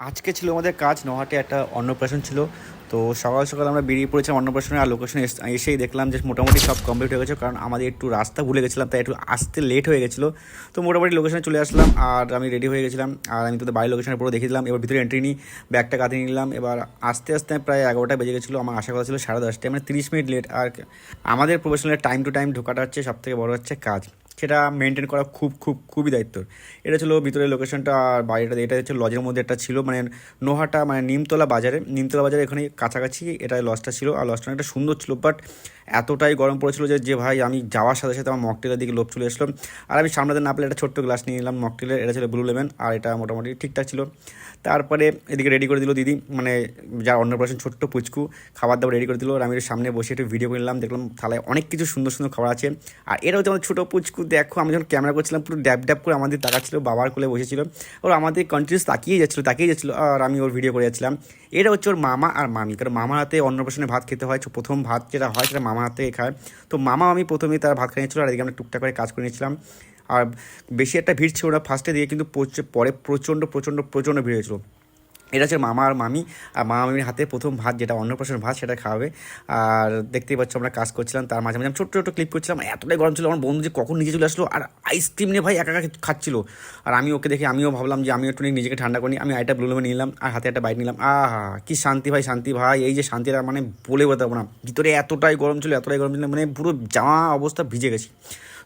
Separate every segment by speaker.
Speaker 1: আজকে ছিল আমাদের কাজ নহাটে একটা অন্নপ্রাশন ছিল। তো সকাল সকাল আমরা বেরিয়ে পড়েছিলাম অন্নপ্রাশনে আর লোকেশনে এসেই দেখলাম যে মোটামুটি সব কমপ্লিট হয়ে গেছে, কারণ আমাদের একটু রাস্তা ভুলে গেছিলাম, তাই একটু আসতে লেট হয়ে গেছিল। তো মোটামুটি লোকেশনে চলে আসলাম, আর আমি রেডি হয়ে গেছিলাম, আর আমি তোদের বাড়ির লোকেশনে পুরো দেখে দিলাম। এবার ভিতরে এন্ট্রি নিই ব্যাগটা কাঁধে নিলাম। এবার আস্তে আস্তে প্রায় এগারোটা বেজে গেছিল, আমার আশা কথা ছিল সাড়ে দশটায় মানে তিরিশ মিনিট লেট আর আমাদের প্রফেশনালের টাইম টু টাইম ঢোকাটা হচ্ছে সব থেকে বড় হচ্ছে কাজ। সেটা মেনটেন করা খুব খুব, খুবই দায়িত্ব এটা ছিল ভিতরের লোকেশনটা আর বাড়িটা এটা হচ্ছে লজের মধ্যে একটা ছিল মানে নোহাটা মানে নিমতলা বাজারে। নিমতলা বাজারে এখানে কাছাকাছি এটা লজটা ছিল আর লজটা একটা সুন্দর ছিল বাট এতটাই গরম পড়েছিল যে যে ভাই আমি যাওয়ার সাথে সাথে আমার মকটেলের দিকে লোভ চলে আসলো আর আমি সামনাতে না পেলে একটা ছোট্ট গ্লাস নিয়ে নিলাম মকটেলের এটা ছিল ব্লু লেমন আর এটা মোটামুটি ঠিকঠাক ছিল। তারপরে এদিকে রেডি করে দিল দিদি মানে যা অন্নপ্রাশন ছোট্ট পুচকু, খাবার দাবার রেডি করে দিল। আর আমি সামনে বসে একটু ভিডিও করে নিলাম। দেখলাম থালায় অনেক কিছু সুন্দর সুন্দর খাবার আছে। আর এটা হচ্ছে আমাদের ছোটো পুচকু দেখো, আমি যখন ক্যামেরা করছিলাম, পুরো ড্যাব ড্যাব করে আমাদের তাকাচ্ছিল, বাবার কোলে বসেছিল। ওর আমাদের কন্টিনিউস তাকিয়ে যাচ্ছিল তাকিয়ে যাচ্ছিল, আর আমি ওর ভিডিও করে যাচ্ছিলাম এটা হচ্ছে ওর মামা আর মামি, কারণ মামার হাতে অন্নপ্রাশনে ভাত খেতে হয় প্রথম ভাত যেটা হয় সেটা মামা হাতে খায়। তো মামা, আমি প্রথমে তার ভাত খাইয়েছিল আর এদিকে আমরা টুকটাক করে কাজ করে নিয়েছিলাম। আর বেশি একটা ভিড় ছিল না ফার্স্টে দিয়ে কিন্তু পরে প্রচণ্ড প্রচণ্ড প্রচণ্ড ভিড় হয়েছিল। এটা হচ্ছে মামা আর মামি। আর মামা মামির হাতে প্রথম ভাত যেটা অন্নপ্রাশন ভাত সেটা খাওয়াবে। আর দেখতেই পাচ্ছ আমরা কাজ করছিলাম, তার মাঝে মাঝে আমি ছোট্ট ছোট্ট ক্লিপ করছিলাম, এতটাই গরম ছিল, আমার বন্ধু যে কখন নিচে চলে আসলো, আর আইসক্রিম নিয়ে ভাই একা একা খাচ্ছিল। আর আমি ওকে দেখে আমিও ভাবলাম যে আমি একটু নিজেকে ঠান্ডা করি আমি আইটা ব্লু নিলাম, আর হাতে একটা বাইট নিলাম। আহা, কি শান্তি ভাই শান্তি ভাই। এই যে শান্তিটা মানে বলে বোঝাতে পারব না। ভিতরে এতটাই গরম ছিল, এতটাই গরম ছিল মানে পুরো জামা অবস্থা ভিজে গেছি।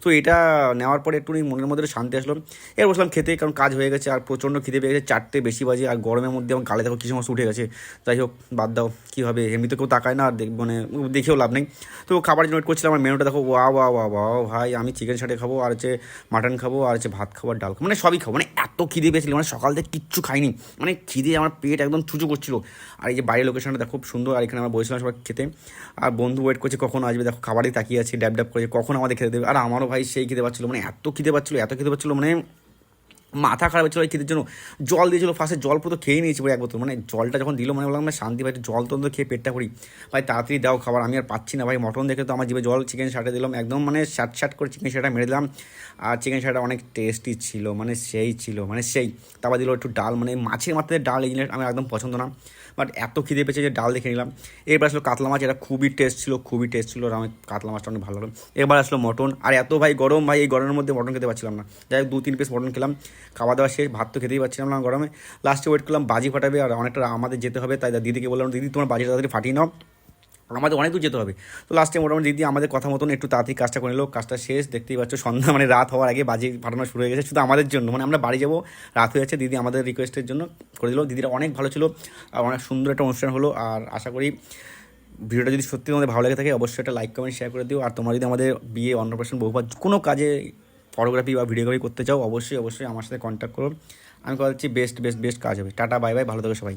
Speaker 1: তো এটা নেওয়ার পরে একটু মনের মধ্যে শান্তি আসলো। এর বসলাম খেতে, কারণ কাজ হয়ে গেছে আর প্রচণ্ড খিদে পেয়ে গেছে, চারটে বেশি বাজে আর গরমের মধ্যে আমার গালে দেখো কিছু সমস্যা উঠে গেছে। যাই হোক, বাদ দাও, কী হবে? এমনিতে কেউ তাকায় না আর দেখ মানে দেখেও লাভ নেই। তো খাবার জন্য করছিলাম, আমার মেনুটা দেখো ওয়া ওয়া ওয়া ওয়া ভাই, আমি চিকেন সাটে খাব, আর হচ্ছে মাটন খাব, আর হচ্ছে ভাত খাব, আর ডাল খাব মানে সবই খাব। মানে এত খিদে পেয়েছিল মানে সকাল থেকে কিচ্ছু খাইনি। মানে খিদে আমার পেট একদম চুচু করছিল। আর এই যে বাইরের লোকেশনটা দেখো, খুব সুন্দর, আর এখানে আমরা বসেছিলাম সবাই খেতে। আর বন্ধু ওয়েট করছে কখন আসবে, দেখো খাবারই তাকিয়ে আছে, ড্যাব ড্যাব করেছে, কখন আমাদের খেতে দেবে? আর আমারও ভাই, সেই খেতে পাচ্ছিলো। মানে এত খিদে পাচ্ছিলো, এত খেতে পাচ্ছিলো মানে মাথা খারাপ হচ্ছিল খিদের জন্য। জল দিয়েছিল ফার্স্টে জল পুরো খেয়ে নিয়েছি পুরো এক বোতল। মানে জলটা যখন দিল মানে বললাম শান্তি ভাই জল তো খেয়ে পেটটা করি ভাই, তাড়াতাড়ি দাও খাবার, আমি আর পাচ্ছি না ভাই, মটন দেখে তো আমার জিভে জল চিকেন শাটে দিলাম, একদম মানে শ্যাট শ্যাট করে চিকেন শাটা মেরে দিলাম। আর চিকেন শাটা অনেক টেস্টি ছিল মানে সেই ছিল মানে সেই। তারপর দিল একটু ডাল মানে মাছের মাথায় ডাল এই জিনিস একদম পছন্দ না। বাট এত খিদে পেয়েছে যে ডাল দেখে নিলাম। এরপর আসলো কাতলা মাছ, এটা খুবই টেস্ট ছিল, খুবই টেস্ট ছিল, আর আমি কাতলা মাছটা অনেক ভালো লাগল। এবার আসলো মটন, আর এত ভাই গরম ভাই, এই গরমের মধ্যে মটন খেতে পারছিলাম না। যাই হোক দু তিন পিস মটন খেলাম, খাওয়া দাওয়া শেষ, ভাত তো খেতেই পারছিলাম না গরমে। লাস্টে ওয়েট করলাম, বাজি ফাটাবে, আর অনেকটা আমাদের যেতে হবে, তাই দিদিকে বললাম, দিদি, তোমার বাজি তাড়াতাড়ি ফাটিয়ে নাও। আমাদের অনেক দূর যেতে হবে। তো লাস্টে মোটামুটি দিদি আমাদের কথা মতন একটু তাড়াতাড়ি কাজটা করে নিলো, কাজটা শেষ, দেখতেই পাচ্ছ সন্ধ্যা মানে রাত হওয়ার আগে বাজি ফাটানো শুরু হয়ে গেছে, শুধু আমাদের জন্য মানে আমরা বাড়ি যাব, রাত হয়ে যাচ্ছে, দিদি আমাদের রিকোয়েস্টের জন্য করে দিল। দিদিরা অনেক ভালো ছিল, আর অনেক সুন্দর একটা অনুষ্ঠান হলো, আর আশা করি ভিডিওটা যদি সত্যি তোমাদের ভালো লেগে থাকে, অবশ্যই একটা লাইক কমেন্ট শেয়ার করে দিও। আর তোমরা যদি আমাদের বিয়ে অন্নপ্রাশন বহুবার কোনো কাজে ফটোগ্রাফি বা ভিডিওগ্রাফি করতে চাও, অবশ্যই অবশ্যই আমার সাথে কন্ট্যাক্ট করো। আমি কথা হচ্ছি বেস্ট বেস্ট বেস্ট কাজ হবে। টাটা বাই বাই ভালো থেকো সবাই।